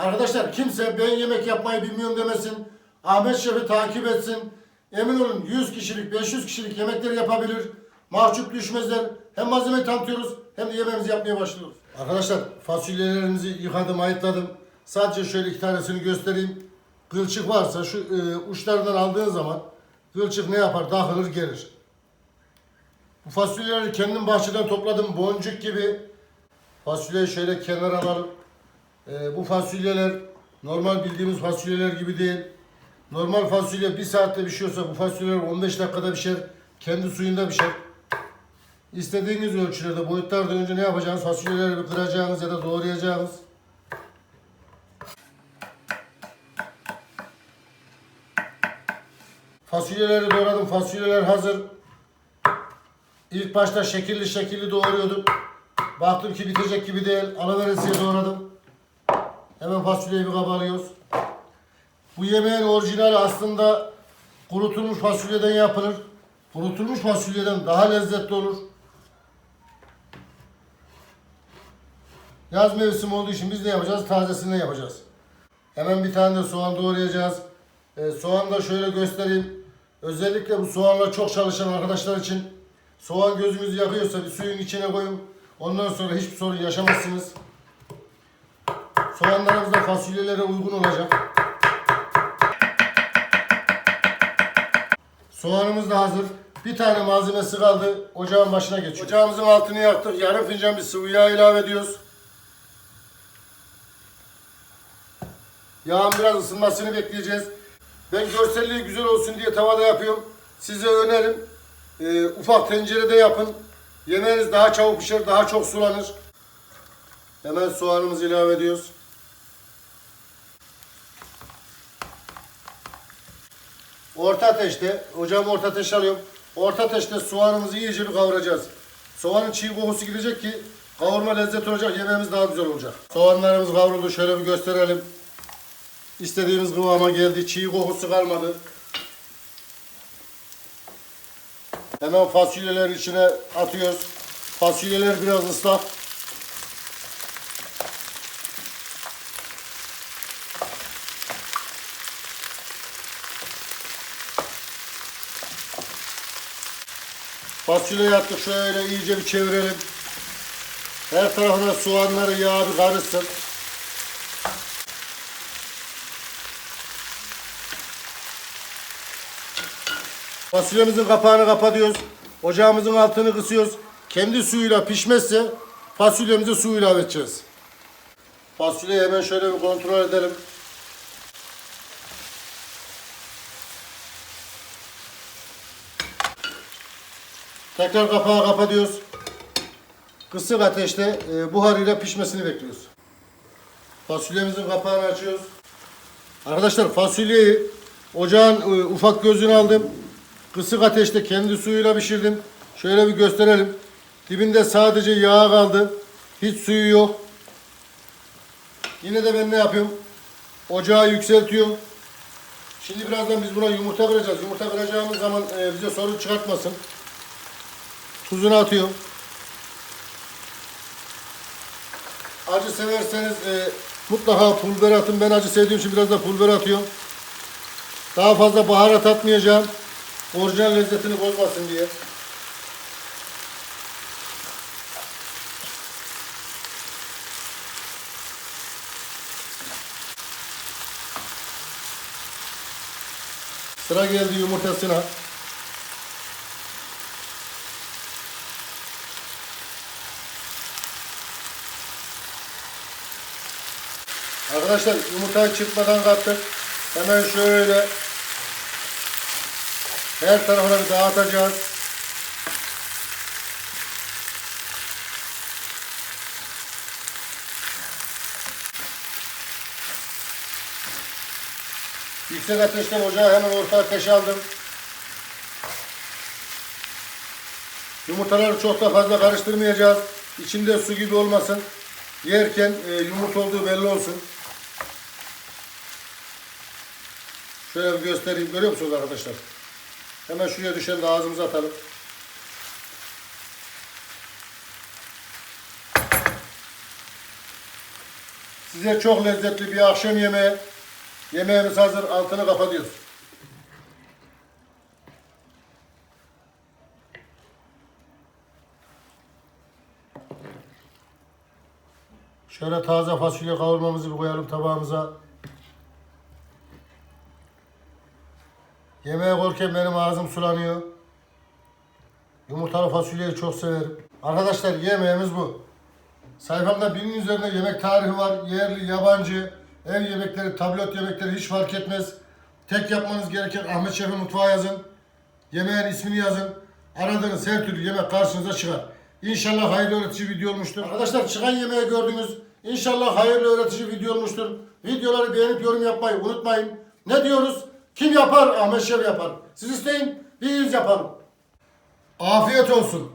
Arkadaşlar kimse ben yemek yapmayı bilmiyorum demesin. Ahmet Şef'i takip etsin. Emin olun 100 kişilik, 500 kişilik yemekleri yapabilir. Mahcup düşmezler. Hem malzemeyi tanıtıyoruz hem de yemeğimizi yapmaya başlıyoruz. Arkadaşlar fasulyelerimizi yıkadım, ayıtladım. Sadece şöyle iki tanesini göstereyim. Kılçık varsa şu e, uçlarından aldığın zaman kılçık ne yapar? Dağılır gelir. Bu fasulyeleri kendim bahçeden topladım. Boncuk gibi. Fasulyeyi şöyle kenara alalım. Ee, bu fasulyeler normal bildiğimiz fasulyeler gibi değil. Normal fasulye bir saatte pişiyorsa bu fasulyeler 15 dakikada pişer. Kendi suyunda pişer. İstediğiniz ölçülerde, boyutlarda önce ne yapacağınız? Fasulyeleri bir kıracağınız ya da doğrayacağınız. Fasulyeleri doğradım. Fasulyeler hazır. İlk başta şekilli şekilli doğruyordum. Baktım ki bitecek gibi değil. Alaveresiye doğradım. Hemen fasulyeyi bir kaba alıyoruz. Bu yemeğin orijinali aslında kurutulmuş fasulyeden yapılır. Kurutulmuş fasulyeden daha lezzetli olur. Yaz mevsimi olduğu için biz ne yapacağız? Tazesinden yapacağız. Hemen bir tane de soğan doğrayacağız. Ee, soğanı da şöyle göstereyim. Özellikle bu soğanla çok çalışan arkadaşlar için soğan gözünüzü yakıyorsa bir suyun içine koyun. Ondan sonra hiçbir sorun yaşamazsınız. Soğanlarımız da fasulyelere uygun olacak. Soğanımız da hazır. Bir tane malzemesi kaldı. Ocağın başına geçiyor. Ocağımızın altını yaktık. Yarım fincan bir sıvı yağ ilave ediyoruz. Yağın biraz ısınmasını bekleyeceğiz. Ben görselliği güzel olsun diye tavada yapıyorum. Size önerim e, ufak tencerede yapın. Yemeğiniz daha çabuk pişer, daha çok sulanır. Hemen soğanımızı ilave ediyoruz. Orta ateşte, ocağımı orta ateşe alıyorum. Orta ateşte soğanımızı iyice bir kavuracağız. Soğanın çiğ kokusu gidecek ki kavurma lezzet olacak, yemeğimiz daha güzel olacak. Soğanlarımız kavruldu, şöyle bir gösterelim. İstediğimiz kıvama geldi, çiğ kokusu kalmadı. Hemen fasulyeleri içine atıyoruz. Fasulyeler biraz ıslak. Fasulyeyi attık şöyle iyice bir çevirelim. Her tarafına soğanları yağı bir karışsın. Fasulyemizin kapağını kapatıyoruz. Ocağımızın altını kısıyoruz. Kendi suyuyla pişmezse fasulyemize su ilave edeceğiz. Fasulyeyi hemen şöyle bir kontrol edelim. Tekrar kapağı kapatıyoruz. Kısık ateşte e, buharıyla pişmesini bekliyoruz. Fasulyemizin kapağını açıyoruz. Arkadaşlar fasulyeyi ocağın e, ufak gözünü aldım. Kısık ateşte kendi suyuyla pişirdim. Şöyle bir gösterelim. Dibinde sadece yağ kaldı. Hiç suyu yok. Yine de ben ne yapıyorum? Ocağı yükseltiyorum. Şimdi birazdan biz buna yumurta kıracağız. Yumurta kıracağımız zaman e, bize sorun çıkartmasın. Tuzunu atıyorum. Acı severseniz e, mutlaka pul atın. Ben acı sevdiğim için biraz da pul atıyorum. Daha fazla baharat atmayacağım. Orijinal lezzetini bozmasın diye. Sıra geldi yumurtasına. Arkadaşlar yumurtayı çırpmadan kattık. Hemen şöyle her tarafına bir dağıtacağız. Yüksek ateşten ocağı hemen orta ateşe aldım. Yumurtaları çok da fazla karıştırmayacağız. İçinde su gibi olmasın. Yerken e, yumurta olduğu belli olsun. Şöyle bir göstereyim. Görüyor musunuz arkadaşlar? Hemen şuraya düşen de ağzımıza atalım. Size çok lezzetli bir akşam yemeği. Yemeğimiz hazır. Altını kapatıyoruz. Şöyle taze fasulye kavurmamızı bir koyalım tabağımıza. Yemeğe korken benim ağzım sulanıyor. Yumurtalı fasulyeyi çok severim. Arkadaşlar yemeğimiz bu. Sayfamda binin üzerinde yemek tarihi var. Yerli, yabancı, ev yemekleri, tablet yemekleri hiç fark etmez. Tek yapmanız gereken Ahmet Şef'in mutfağı yazın. Yemeğin ismini yazın. Aradığınız her türlü yemek karşınıza çıkar. İnşallah hayırlı öğretici video olmuştur. Arkadaşlar çıkan yemeği gördünüz. İnşallah hayırlı öğretici video olmuştur. Videoları beğenip yorum yapmayı unutmayın. Ne diyoruz? Kim yapar? Ahmet Şef yapar. Siz isteyin, biz yapalım. Afiyet olsun.